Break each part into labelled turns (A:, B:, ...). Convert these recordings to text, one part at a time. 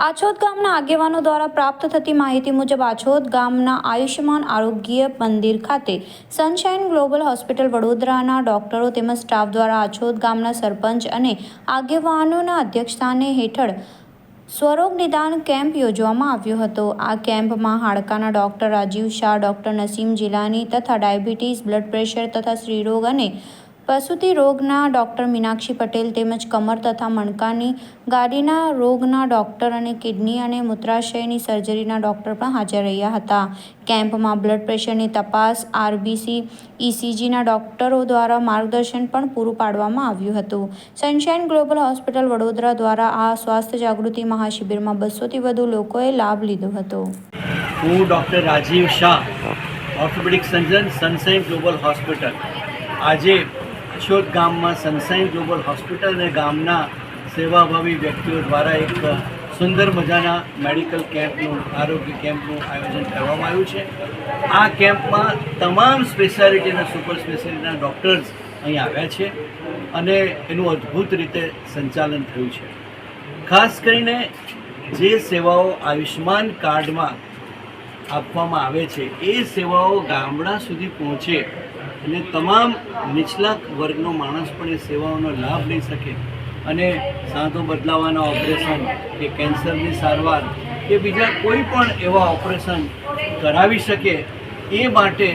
A: આછોદ ગામના આગેવાનો દ્વારા પ્રાપ્ત થતી માહિતી મુજબ આછોદ ગામના આયુષ્યમાન આરોગ્ય મંદિર ખાતે સનશાઇન ગ્લોબલ હોસ્પિટલ વડોદરાના ડોક્ટરો તેમજ સ્ટાફ દ્વારા આછોદ ગામના સરપંચ અને આગેવાનોના અધ્યક્ષસ્થાને હેઠળ સ્વરોગ નિદાન કેમ્પ યોજવામાં આવ્યો હતો. આ કેમ્પમાં હાડકાના ડોક્ટર રાજીવ શાહ, ડોક્ટર નસીમ જિલાની તથા ડાયાબિટીસ, બ્લડ પ્રેશર તથા સ્ત્રીરોગ અને પ્રસૂતિ રોગના ડૉક્ટર મીનાક્ષી પટેલ તેમજ કમર તથા મણકાની ગાડીના રોગના ડોક્ટર અને કિડની અને મૂત્રાશયની સર્જરીના ડૉક્ટર પણ હાજર રહ્યા હતા. કેમ્પમાં બ્લડ પ્રેશરની તપાસ, આરબીસી ઇસીજીના ડૉક્ટરો દ્વારા માર્ગદર્શન પણ પૂરું પાડવામાં આવ્યું હતું. સનશાઇન ગ્લોબલ હોસ્પિટલ વડોદરા દ્વારા આ સ્વાસ્થ્ય જાગૃતિ મહાશિબિરમાં બસોથી વધુ લોકોએ લાભ લીધો હતો.
B: હું doctor Rajiv Shah orthopaedic surgeon sunshine global hospital આજે અશોક ગામમાં સનસાઈન ગ્લોબલ હોસ્પિટલ અને ગામના સેવાભાવી વ્યક્તિઓ દ્વારા એક સુંદર મજાના મેડિકલ કેમ્પનું, આરોગ્ય કેમ્પનું આયોજન કરવામાં આવ્યું છે. આ કેમ્પમાં તમામ સ્પેશિયાલિટી સુપર સ્પેશિયાલિટીના ડૉક્ટર્સ અહીં આવ્યા છે અને એનું અદ્ભુત રીતે સંચાલન થયું છે. ખાસ કરીને જે સેવાઓ આયુષ્યમાન કાર્ડમાં આપવામાં આવે છે, એ સેવાઓ ગામડા સુધી પહોંચે અને તમામ નીચલા વર્ગનો માણસ પણ એ સેવાઓનો લાભ લઈ શકે. અને સાંધો બદલાવાના ઓપરેશન, કે કેન્સરની સારવાર, કે બીજા કોઈ પણ એવા ઓપરેશન કરાવી શકે, એ માટે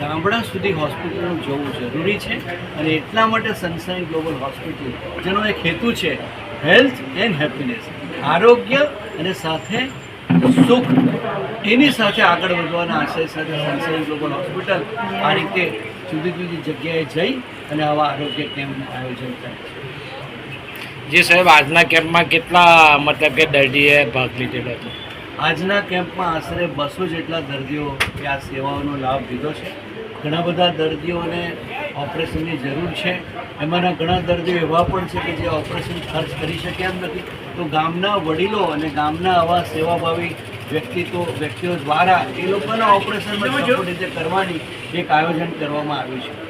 B: ગામડા સુધી હોસ્પિટલનું જવું જરૂરી છે. અને એટલા માટે સનસાઇન ગ્લોબલ હોસ્પિટલ, જેનો એક હેતુ છે, હેલ્થ એન્ડ હેપીનેસ, આરોગ્ય અને સાથે સુખ એની સાથે આગળ વધવાના આશય સાથે સનસાઇન ગ્લોબલ હોસ્પિટલ આ રીતે જુદી જુદી જગ્યાએ જઈ અને આવા આરોગ્ય કેમ્પનું આયોજન કરે છે.
C: જી સાહેબ આજના કેમ્પમાં કેટલા મતલબ કે દર્દીએ ભાગ લીધેલો હતો?
B: આજના કેમ્પમાં આશરે બસો જેટલા દર્દીઓ આ સેવાઓનો લાભ લીધો છે. ઘણા બધા દર્દીઓને ઓપરેશનની જરૂર છે. એમાંના ઘણા દર્દીઓ એવા પણ છે કે જે ઓપરેશન ખર્ચ કરી શકે એમ નથી. તો ગામના વડીલો અને ગામના આવા સેવાભાવી વ્યક્તિત્વ વ્યક્તિઓ દ્વારા એ લોકોના ઓપરેશન રીતે કરવાની એક આયોજન કરવામાં આવ્યું છે.